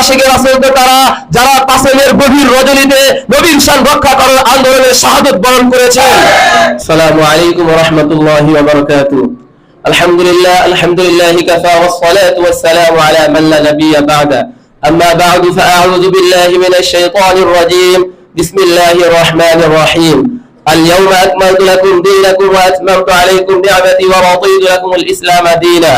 আশেখে রাসূল তো তারা যারা কাসেমের গভীর রজনীতে নবীর শান রক্ষা করার আন্দোলনে শাহাদত বরণ করেছেন আসসালামু আলাইকুম ওয়া রাহমাতুল্লাহি ওয়া বারাকাতুহু আলহামদুলিল্লাহ আলহামদুলিল্লাহ কাফা ওয়াস সালাতু ওয়াস সালামু আলা মান লা নাবিয়্যা বা'দা أما بعد فأعوذ بالله من الشيطان الرجيم بسم الله الرحمن الرحيم اليوم أكملت لكم دينكم وأتممت عليكم نعمتي ورضيت لكم الإسلام دينا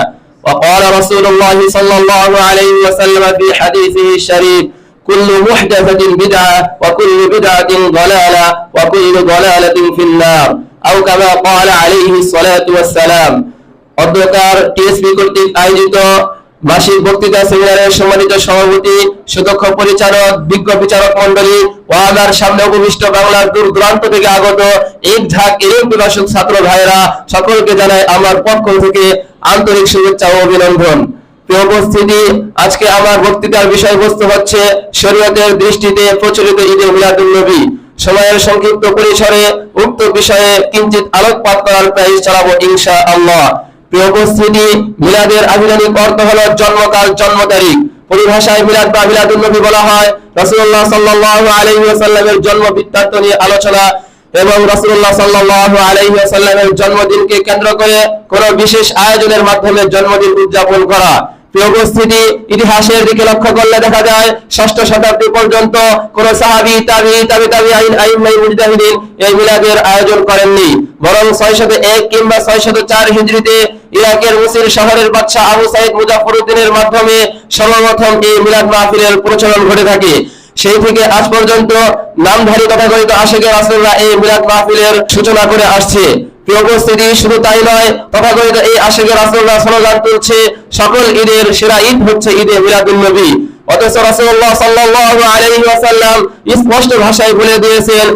وقال رسول الله صلى الله عليه وسلم في حديثه الشريف كل محدثة بدعة وكل بدعة ضلالة وكل ضلالة في النار أو كما قال عليه الصلاة والسلام অধ্যকার টিএসপি কর্তৃক আয়োজিত আমার পক্ষ থেকে আন্তরিক শুভেচ্ছা ও অভিনন্দন। প্রিয় উপস্থিতি, আজকে আমার বক্তৃতার বিষয়বস্তু হচ্ছে শরীয়তের দৃষ্টিতে প্রচলিত মিলাদুল নবী। সময়ের সংক্ষিপ্ত পরিসরে উক্ত বিষয়ে কিঞ্চিত আলোকপাত করার প্রয়াস চালাবো ইনশা আল্লাহ জন্মদিনকে কেন্দ্র করে বিশেষ আয়োজনের মাধ্যমে জন্মদিন উদযাপন করা। ইতিহাসের দিকে লক্ষ্য করলে দেখা যায়, ষষ্ঠ শতাব্দী পর্যন্ত কোন সাহাবী, তাবি তাবি তাবি, আইন এই মিলাদের আয়োজন করেননি। বরং ছয়শত এক কিংবা ছয়শত চার হিজরিতে ইরাকের মুসির শহরের বাদশাহ আবু সাইদ মুজাফরুদ্দিনের মাধ্যমে সর্বপ্রথম এই মিলাদ মাহফিলের প্রচলন ঘটে থাকে। সেই থেকে আজ পর্যন্ত নামধারী তথাকথিত আশেখ রাসুল্লাহ এই মিলাদ মাহফিলের সূচনা করে আসছে। উপস্থিতি, শুধু তাই নয়, তথাকথিত এই আশেকে রাসুল্লাহ স্লোগান তুলছে, সকল ঈদের সেরা ঈদ হচ্ছে ঈদে মিলাদুল নবী। বলে দিয়েছেন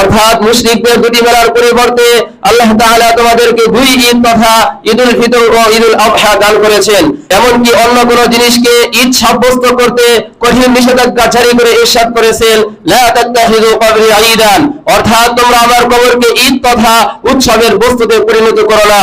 অর্থাৎ মুশরিকদের দুটি মেলার পরিবর্তে আল্লাহ তাআলা তোমাদেরকে দুই ঈদ তথা ঈদুল ফিতর ও ঈদুল আযহা দান করেছেন। এমনকি অন্য কোন জিনিসকে ঈদ সাব্যস্ত করতে কঠিন নিষেধাজ্ঞা জারি করে ইরশাদ করেছেন। লা তাত্তাখিযু কবরি ঈদান। অর্থাৎ তোমরা আমার কবরকে ঈদ তথা উৎসবের বস্তুতে পরিণত করো না।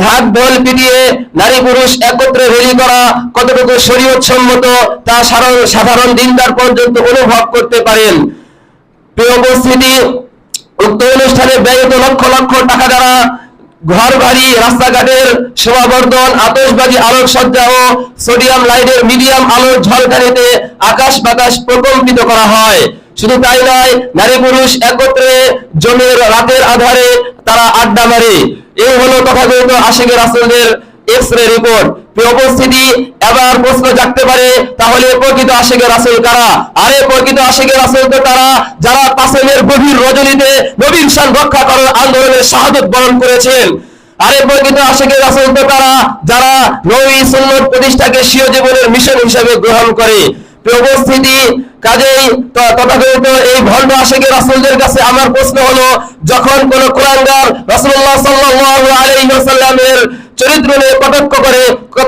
ঢাক ঢোল পিটিয়ে নারী পুরুষ একত্রে রেলি করা কতটুকু শরীয়ত সম্মত তা সাধারণ সাধারণ দিনদার পর্যন্ত অনুভব করতে পারেন। প্রিয় উপস্থিতি, উক্ত অনুষ্ঠানে ব্যয়িত লক্ষ লক্ষ টাকা দ্বারা ঘর বাড়ি রাস্তাঘাটের সমাবর্ধন আতশবাজি, আলোকসজ্জা ও সোডিয়াম লাইটের মিডিয়াম আলোর ঝলকানিতে আকাশ বাতাস প্রকম্পিত করা হয়। শুধু তাই নয়, নারী পুরুষ একত্রে জমির রাতের আধারে তারা আড্ডা মারে। এই হলো তথাকথিত আশিকের রাসূলদের এক্স রে রিপোর্ট উপস্থিতি, এবার প্রশ্ন জাগতে পারে, তাহলে প্রকৃত আশিকের রাসূল কারা? আরে প্রকৃত আশিকের রাসূল তো তারা যারা কাসেমের গভীর রজনীতে নবীর শান রক্ষা করার আন্দোলনে শাহাদত বরণ করেছেন। আরে প্রকৃত আশিকের রাসূল তো তারা যারা নবী সুন্নাত প্রতিষ্ঠাকে স্বীয় জীবনের মিশন হিসেবে গ্রহণ করে। উপস্থিতি, কাজেই তথাকথিত এই ভণ্ড আশেখের রাসুলদের কাছে আমার প্রশ্ন হলো, যখন কোন কোরআনগার রাসুল্লাহ সাল্লাল্লাহু আলাইসাল্লামের চরিত্র নিয়ে কটাক্ষ করে,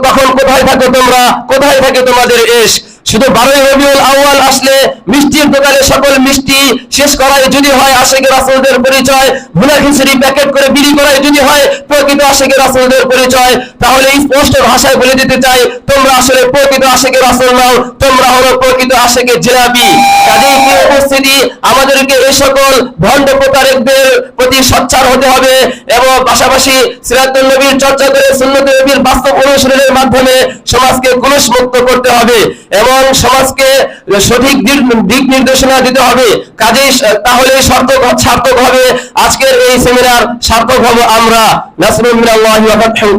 তখন কোথায় থাকো তোমরা? কোথায় থাকে তোমাদের এশ শুধু বারোই রবিউল আউয়াল আসলে মিষ্টির দোকানে সকল মিষ্টি শেষ করাই যদি হয় আশেকের রাসূলদের পরিচয়। ভুনা খিচুড়ি প্যাকেট করে বিলি করাই যদি হয় প্রকৃত আশেকের রাসূলদের পরিচয়। তাহলে স্পষ্ট ভাষায় বলে দিতে চাই, তোমরা আসলে প্রকৃত আশেকের রাসূল নাও, তোমরা হলো প্রকৃত আশেকের জিলাপি। কাজেই প্রিয় উপস্থিতি আমাদেরকে এই সকল ভণ্ড প্রতারকদের প্রতি সচ্চার হতে হবে এবং পাশাপাশি সিরাতুল নবীর চর্চা করে সুন্নত নবীর বাস্তব অনুশীলনের মাধ্যমে সমাজকে কুলুষমুক্ত করতে হবে। এবং সমাজকে সঠিক দিক- নির্দেশনা দিতে হবে। কাজেই তাহলে সার্থক সার্থক হবে আজকের এই সেমিনার সার্থক হবে আমরা। নাসরুল মিনাল্লাহি ওয়া ফাতহুল